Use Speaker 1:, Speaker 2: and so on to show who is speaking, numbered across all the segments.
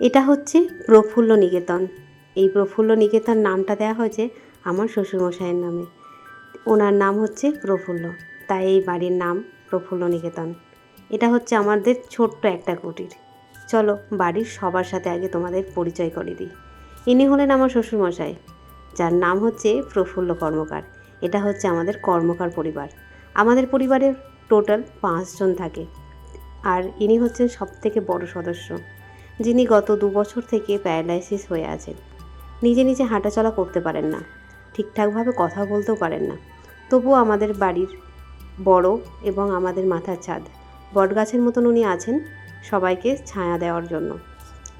Speaker 1: এটা হচ্ছে প্রফুল্ল নিকেতন। এই প্রফুল্ল নিকেতন নামটা দেওয়া হয়েছে আমার শ্বশুরমশাইয়ের নামে। ওনার নাম হচ্ছে প্রফুল্ল। তাই এই বাড়ির নাম প্রফুল্ল নিকেতন। এটা হচ্ছে আমাদের ছোট্ট একটা কুটির। চলো বাড়ির সবার সাথে আগে তোমাদের পরিচয় করে দিই। ইনি হলেন আমার শ্বশুরমশাই, যার নাম হচ্ছে প্রফুল্ল কর্মকার। এটা হচ্ছে আমাদের কর্মকার পরিবার। আমাদের পরিবারের টোটাল পাঁচজন থাকে। আর ইনি হচ্ছেন সব থেকে বড় সদস্য। যিনি গত দু বছর থেকে প্যারালাইসিস হয়ে আছেন। নিজে নিজে হাঁটাচলা করতে পারেন না। ঠিকঠাকভাবে কথা বলতেও পারেন না। তবুও আমাদের বাড়ির বড় এবং আমাদের মাথার ছাদ। বটগাছের মতন উনি আছেন সবাইকে ছায়া দেওয়ার জন্য।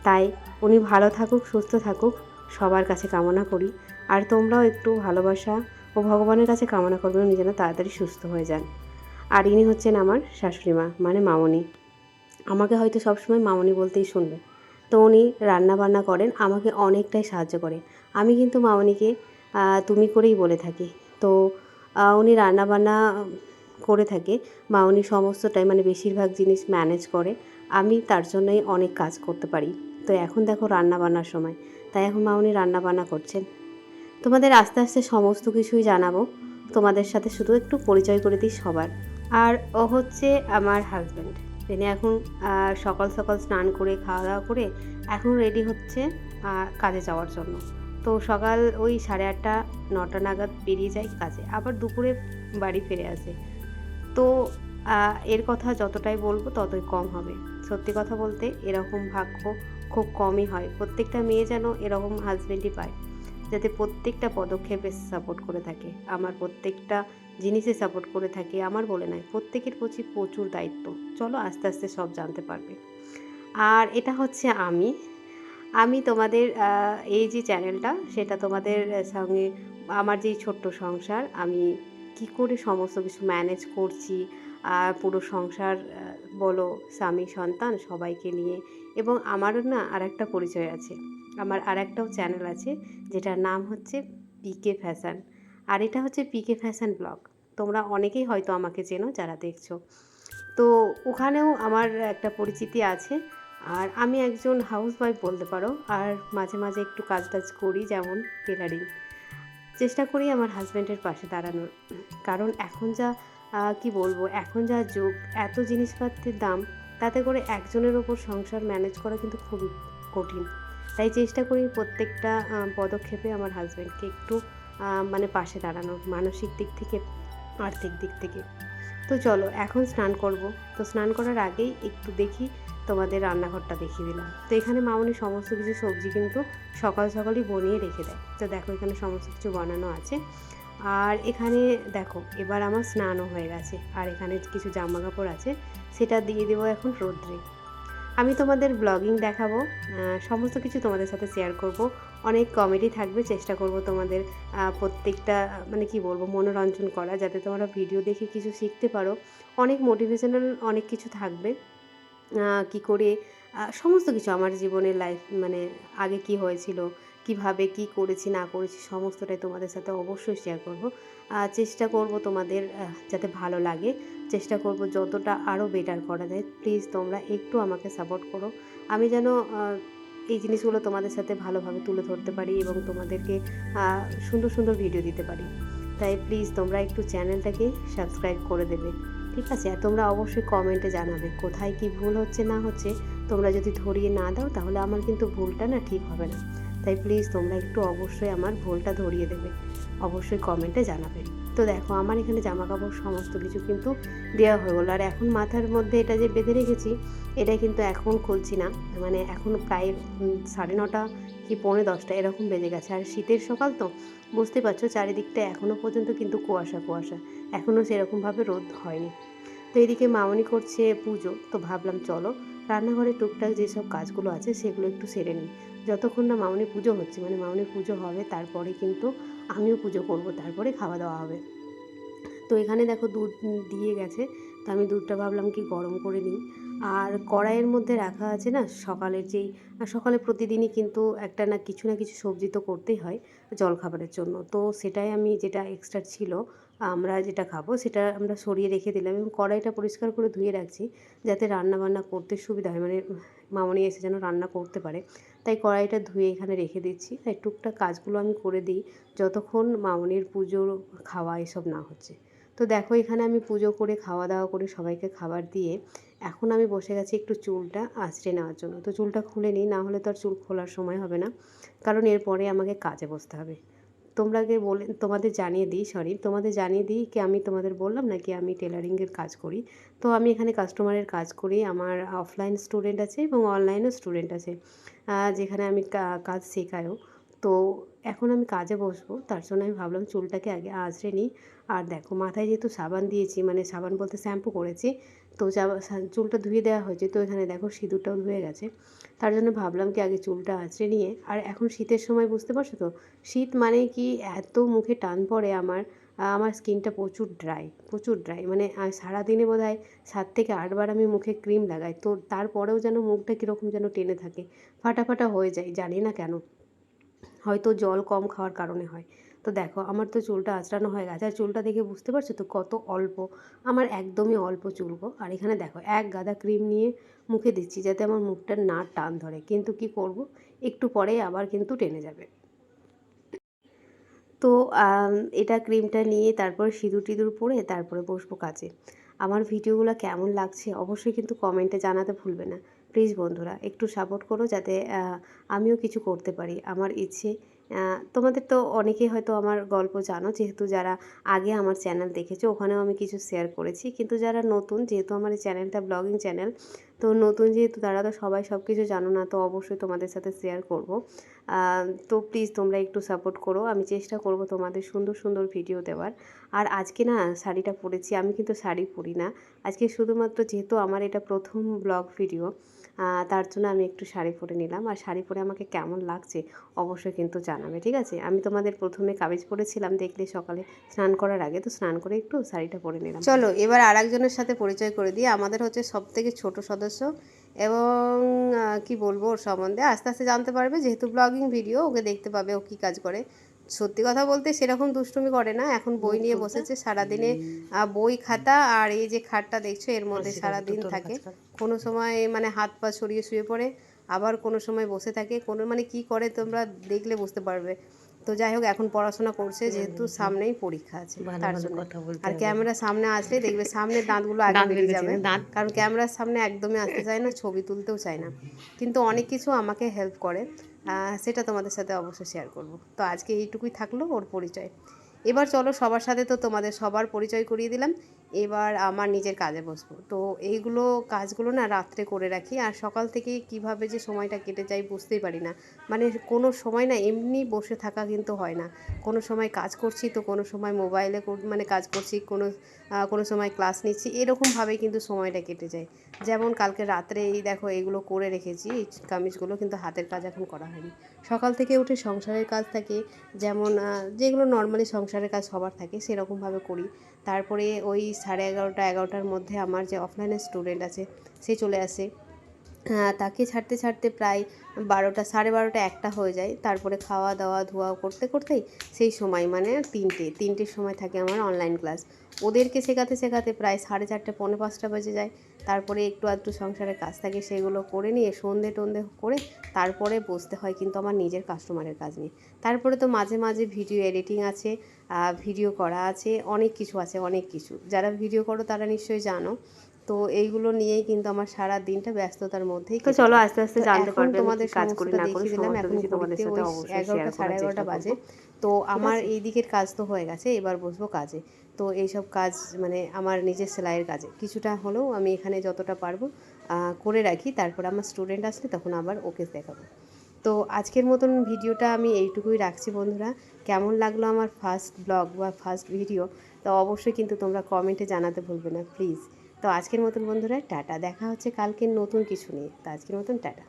Speaker 1: তাই উনি ভালো থাকুক, সুস্থ থাকুক, সবার কাছে কামনা করি। আর তোমরাও একটু ভালোবাসা ও ভগবানের কাছে কামনা করবে উনি যেন তাড়াতাড়ি সুস্থ হয়ে যান। আর ইনি হচ্ছেন আমার শাশুড়ি মা মানে মামনি। আমাকে হয়তো সবসময় মামনি বলতেই শুনবে। তো উনি রান্নাবান্না করেন, আমাকে অনেকটাই সাহায্য করে। আমি কিন্তু মামনিকে তুমি করেই বলে থাকি। তো উনি রান্নাবান্না করে থাকে। উনি সমস্তটাই মানে বেশিরভাগ জিনিস ম্যানেজ করে। আমি তার জন্যই অনেক কাজ করতে পারি। তো এখন দেখো রান্না বান্নার সময়। তাই এখন মা উনি রান্না করছেন। তোমাদের আস্তে আস্তে সমস্ত কিছুই জানাব। তোমাদের সাথে শুধু একটু পরিচয় করে দিই সবার। আর ও হচ্ছে আমার হাজব্যান্ড তিনি এখন সকাল সকাল স্নান করে, খাওয়া দাওয়া করে এখন রেডি হচ্ছে কাজে যাওয়ার জন্য। তো সকাল ওই সাড়ে আটটা, নটা নাগাদ বেরিয়ে যায় কাজে। আবার দুপুরে বাড়ি ফিরে আসে। তো এর কথা যতটাই বলব ততই কম হবে। সত্যি কথা বলতে এরকম ভাগ্য খুব কমই হয়। প্রত্যেকটা মেয়ে যেন এরকম হাজবেন্ডই পায়। যাতে প্রত্যেকটা পদক্ষেপে সাপোর্ট করে থাকে। আমার প্রত্যেকটা জিনিসে সাপোর্ট করে থাকে, আমার বলে নয় প্রত্যেকের প্রতি প্রচুর দায়িত্ব। চলো আস্তে আস্তে সব জানতে পারবে। আর এটা হচ্ছে আমি। আমি তোমাদের এই যে চ্যানেলটা সেটা তোমাদের সঙ্গে আমার যেই ছোট্ট সংসার, আমি কি করে সমস্ত কিছু ম্যানেজ করছি, আর পুরো সংসার বলো, স্বামী, সন্তান সবাইকে নিয়ে। এবং আমারও না আর একটা পরিচয় আছে। আমার আর একটাও চ্যানেল আছে, যেটার নাম হচ্ছে পিকে ফ্যাশান আর এটা হচ্ছে পিকে ফ্যাশান ব্লগ তোমরা অনেকেই হয়তো আমাকে চেনো যারা দেখছ। তো ওখানেও আমার একটা পরিচিতি আছে। আর আমি একজন হাউস ওয়াইফ বলতে পারো, আর মাঝে মাঝে একটু কাজ টাজ করি যেমন টেলারিং চেষ্টা করি আমার হাজব্যান্ডের পাশে দাঁড়ানোর। কারণ এখন যা কি বলব, এখন যা যুগ, এত জিনিসপত্রের দাম, তাতে করে একজনের ওপর সংসার ম্যানেজ করা কিন্তু খুবই কঠিন। তাই চেষ্টা করি প্রত্যেকটা পদক্ষেপে আমার হাজব্যান্ডকে একটু মানে পাশে দাঁড়ানোর, মানসিক দিক থেকে, আর্থিক দিক থেকে। তো চলো, এখন স্নান করব। তো স্নান করার আগেই একটু দেখি তোমাদের রান্নাঘরটা দেখিয়ে দিলাম। তো এখানে মামনি সমস্ত কিছু সবজি কিন্তু সকাল সকালই বনিয়ে রেখে দেয়। তো দেখো, এখানে সমস্ত কিছু বানানো আছে। আর এখানে দেখো, এবার আমার স্নানও হয়ে গেছে। আর এখানে কিছু জামা কাপড় আছে। সেটা দিয়ে দেবো এখন রোদ্রে। আমি তোমাদের ব্লগিং দেখাবো সমস্ত কিছু তোমাদের সাথে শেয়ার করব। অনেক কমেডি থাকবে, চেষ্টা করব তোমাদের প্রত্যেকটা মানে কি বলব, মনোরঞ্জন করা, যাতে তোমরা ভিডিও দেখে কিছু শিখতে পারো। অনেক মোটিভেশনাল অনেক কিছু থাকবে। কি করে সমস্ত কিছু আমার জীবনের লাইফ মানে আগে কি হয়েছিল কীভাবে, কি করেছি, না করেছি, সমস্তটাই তোমাদের সাথে অবশ্যই শেয়ার করব। চেষ্টা করব তোমাদের যাতে ভালো লাগে। চেষ্টা করব যতটা আরও বেটার করা যায়। প্লিজ তোমরা একটু আমাকে সাপোর্ট করো। আমি যেন এই জিনিসগুলো তোমাদের সাথে ভালোভাবে তুলে ধরতে পারি এবং তোমাদেরকে সুন্দর সুন্দর ভিডিও দিতে পারি। তাই প্লিজ তোমরা একটু চ্যানেলটাকে সাবস্ক্রাইব করে দেবে। ঠিক আছে? আর তোমরা অবশ্যই কমেন্টে জানাবে কোথায় কি ভুল হচ্ছে, না হচ্ছে। তোমরা যদি ধরিয়ে না দাও, তাহলে আমার কিন্তু ভুলটা না ঠিক হবে না। তাই প্লিজ তোমরা একটু অবশ্যই আমার ভুলটা ধরিয়ে দেবে। অবশ্যই কমেন্টে জানাবে। তো দেখো, আমার এখানে জামা কাপড় সমস্ত কিছু কিন্তু দেওয়া হয়ে গেলো। আর এখন মাথার মধ্যে এটা যে বেঁধে রেখেছি, এটা কিন্তু এখন খুলছি না। মানে এখন প্রায় সাড়ে নটা কি পৌনে দশটা এরকম বেজে গেছে। আর শীতের সকাল তো, বুঝতে পারছ? চারিদিকটা এখনও পর্যন্ত কিন্তু কুয়াশা কুয়াশা। এখনও সেরকমভাবে রোদ হয়নি। তো এদিকে মামনি করছে পুজো। তো ভাবলাম, চলো রান্নাঘরে টুকটাক যেসব কাজগুলো আছে সেগুলো একটু সেরে নিই। যতক্ষণ না মামনি পুজো হচ্ছে মানে মামনি পুজো হবে, তারপরে কিন্তু আমিও পুজো করব, তারপরে খাওয়া দাওয়া হবে। তো এখানে দেখো দুধ দিয়ে গেছে, তো আমি দুধটা ভাবলাম কি গরম করে নিই। আর কড়াইয়ের মধ্যে রাখা আছে না, সকালের যেই সকালে প্রতিদিনই কিন্তু একটা না কিছু না কিছু সবজি তো করতেই হয় জলখাবারের জন্য। তো সেটাই আমি, যেটা এক্সট্রা ছিল আমরা যেটা খাব সেটা আমরা সরিয়ে রেখে দিলাম এবং কড়াইটা পরিষ্কার করে ধুয়ে রাখছি যাতে রান্না বান্না করতে সুবিধা হয়। মানে মামনি এসে যেন রান্না করতে পারে। তাই কড়াইটা ধুয়ে এখানে রেখে দিচ্ছি। তাই টুকটাক কাজগুলো আমি করে দিই যতক্ষণ মামনির পুজো খাওয়া এসব না হচ্ছে। তো দেখো এখানে আমি পুজো করে, খাওয়া দাওয়া করে সবাইকে খাবার দিয়ে এখন আমি বসে গেছি একটু চুলটা আঁচড়ে নেওয়ার জন্য। তো চুলটা খুলে নিই, না হলে তো আর চুল খোলার সময় হবে না। কারণ এরপরে আমাকে কাজে বসতে হবে। তোমরাকে বলে, তোমাদের জানিয়ে দিই সরি তোমাদের জানিয়ে দিই কি আমি তোমাদের বললাম না কি আমি টেলারিংয়ের কাজ করি? তো আমি এখানে কাস্টমারের কাজ করি, আমার অফলাইন স্টুডেন্ট আছে এবং অনলাইনও স্টুডেন্ট আছে। যেখানে আমি কাজ শেখায়ও। তো এখন আমি কাজে বসবো, তার জন্য আমি ভাবলাম চুলটাকে আগে আঁচড়ে নিই। আর দেখো, মাথায় যেহেতু সাবান দিয়েছি মানে সাবান বলতে শ্যাম্পু করেছি, তো চুলটা ধুয়ে দেওয়া হয়েছে, তো এখানে দেখো সিঁদুরটাও ধুয়ে গেছে। তার জন্য ভাবলাম কি আগে চুলটা আঁচড়ে নিয়ে, আর এখন শীতের সময় বুঝতে পারছ তো, শীত মানে কি এত মুখে টান পড়ে আমার আমার স্কিনটা প্রচুর ড্রাই প্রচুর ড্রাই মানে সারাদিনে বোধ হয় সাত থেকে আটবার আমি মুখে ক্রিম লাগাই, তো তারপরেও যেন মুখটা কীরকম যেন টেনে থাকে ফাটা ফাটা হয়ে যায়, জানি না কেন। হয়তো জল কম খাওয়ার কারণে হয়। তো দেখো, আমার তো চুলটা আঁচড়ানো হয়ে গেছে। আর চুলটা দেখে বুঝতে পারছ তো কত অল্প? আমার একদমই অল্প চুলকো আর এখানে দেখো, এক গাদা ক্রিম নিয়ে মুখে দিচ্ছি যাতে আমার মুখটা না টান ধরে। কিন্তু কি করব? একটু পরে আবার কিন্তু টেনে যাবে। তো এটা ক্রিমটা নিয়ে তারপর সিঁদুর টিঁদুর পরে তারপরে বসবো কাজে। আমার ভিডিওগুলো কেমন লাগছে অবশ্যই কিন্তু কমেন্টে জানাতে ভুলবে না। প্লিজ বন্ধুরা, একটু সাপোর্ট করো যাতে আমিও কিছু করতে পারি, আমার ইচ্ছে। তোমাদের তো অনেকেই হয়তো আমার গল্প জানো, যেহেতু যারা আগে আমার চ্যানেল দেখেছ, ওখানেও আমি কিছু শেয়ার করেছি। কিন্তু যারা নতুন, যেহেতু আমার এই চ্যানেলটা ব্লগিং চ্যানেল তো নতুন যেহেতু তারা তো সবাই সব কিছু জানো না, তো অবশ্যই তোমাদের সাথে শেয়ার করব। তো প্লিজ তোমরা একটু সাপোর্ট করো, আমি চেষ্টা করব তোমাদের সুন্দর সুন্দর ভিডিও দেওয়ার। আর আজকে না, শাড়িটা পরেছি, আমি কিন্তু শাড়ি পরি না। আজকে শুধুমাত্র যেহেতু আমার এটা প্রথম ব্লগ ভিডিও তার জন্য আমি একটু শাড়ি পরে নিলাম। আর শাড়ি পরে আমাকে কেমন লাগছে অবশ্যই কিন্তু জানাবে, ঠিক আছে? আমি তোমাদের প্রথমে কামিজ পরেছিলাম, দেখলে সকালে স্নান করার আগে, তো স্নান করে একটু শাড়িটা পরে নিলাম। চলো, এবার আর একজনের সাথে পরিচয় করে দিই। আমাদের হচ্ছে সব থেকে ছোটো সদস্য এবং কি বলব ওর সম্বন্ধে? আস্তে আস্তে জানতে পারবে, যেহেতু ব্লগিং ভিডিও ওকে দেখতে পাবে, ও কী কাজ করে। সত্যি কথা বলতে সেরকম দুষ্টুমি করে না। এখন বই নিয়ে বসেছে সারাদিনে বই খাতা আর এই যে খাটটা দেখছ এর মধ্যে সারাদিন থাকে। কোনো সময় মানে হাত পা ছড়িয়ে শুয়ে পড়ে আবার কোনো সময় বসে থাকে। কোনো মানে কি করে তোমরা দেখলে বুঝতে পারবে। তো যাই হোক এখন পড়াশোনা করছে যেহেতু সামনেই পরীক্ষা আছে তার জন্য। আর ক্যামেরা সামনে আসলে দেখবে সামনে দাঁতগুলো আগে বেরিয়ে যাবে। কারণ ক্যামেরার সামনে একদমই আসতে চায় না ছবি তুলতেও চায় না। কিন্তু অনেক কিছু আমাকে হেল্প করে সেটা তোমাদের সাথে অবশ্যই শেয়ার করব। তো আজকে এইটুকুই থাকল ওর পরিচয়। এবার চলো সবার সাথে তো তোমাদের সবার পরিচয় করিয়ে দিলাম। এবার আমার নিজের কাজে বসবো। তো এইগুলো কাজগুলো না রাত্রে করে রাখি আর সকাল থেকে কীভাবে যে সময়টা কেটে যায় বুঝতেই পারি না। মানে কোনো সময় না এমনি বসে থাকা কিন্তু হয় না। কোনো সময় কাজ করছি তো কোনো সময় মোবাইলে মানে কাজ করছি, কোনো কোনো সময় ক্লাস নিচ্ছি এরকমভাবেই কিন্তু সময়টা কেটে যায়। যেমন কালকে রাত্রে এই দেখো এইগুলো করে রেখেছি এই কামিজগুলো কিন্তু হাতের কাজ এখন করা হয়নি। সকাল থেকে উঠে সংসারের কাজ থাকে, যেমন যেগুলো নর্মালি সংসারের কাজ সবার থাকে সেরকমভাবে করি। তারপরে ওই সাড়ে এগারোটা, এগারোটার মধ্যে আমার যে অফলাইনের স্টুডেন্ট আছে, সে চলে আসে। তাকে ছাড়তে ছাড়তে প্রায় বারোটা সাড়ে বারোটা একটা হয়ে যায়। তারপরে খাওয়া দাওয়া ধোয়া করতে করতেই সেই সময় মানে তিনটে তিনটের সময় থাকে আমার অনলাইন ক্লাস ওদেরকে শেখাতে শেখাতে প্রায় সাড়ে চারটে পৌনে পাঁচটা বেজে যায়। তারপরে একটু আধটু সংসারের কাজ থাকে সেগুলো করে নিয়ে সন্ধে টন্ধে করে তারপরে বসতে হয় কিন্তু আমার নিজের কাস্টমারের কাজ নিয়ে। তারপরে তো মাঝে মাঝে ভিডিও এডিটিং আছে ভিডিও করা আছে অনেক কিছু আছে অনেক কিছু। যারা ভিডিও করো তারা নিশ্চয়ই জানো। তো এইগুলো নিয়েই কিন্তু আমার সারা দিনটা ব্যস্ততার মধ্যেই তো চলো আস্তে আস্তে জানতে পারবে তোমাদের কাজ করে না করে দিলাম এখন তোমাদের সাথে অবশ্যই সাড়ে এগারোটা বাজে। তো আমার এই দিকের কাজ তো হয়ে গেছে এবার বসবো কাজে। তো এইসব কাজ মানে আমার নিজের সেলাইয়ের কাজে। কিছুটা হলেও আমি এখানে যতটা পারব করে রাখি। তারপর আমার স্টুডেন্ট আসলে তখন আবার ওকে দেখাবো। তো আজকের মতন ভিডিওটা আমি এইটুকুই রাখছি বন্ধুরা। কেমন লাগল আমার ফার্স্ট ব্লগ বা ফার্স্ট ভিডিও তো অবশ্যই কিন্তু তোমরা কমেন্টে জানাতে ভুলবে না প্লিজ তো আজকের মতন বন্ধুরা টাটা। দেখা হচ্ছে কালকে নতুন কিছু নিয়ে। তো আজকের মতন টাটা।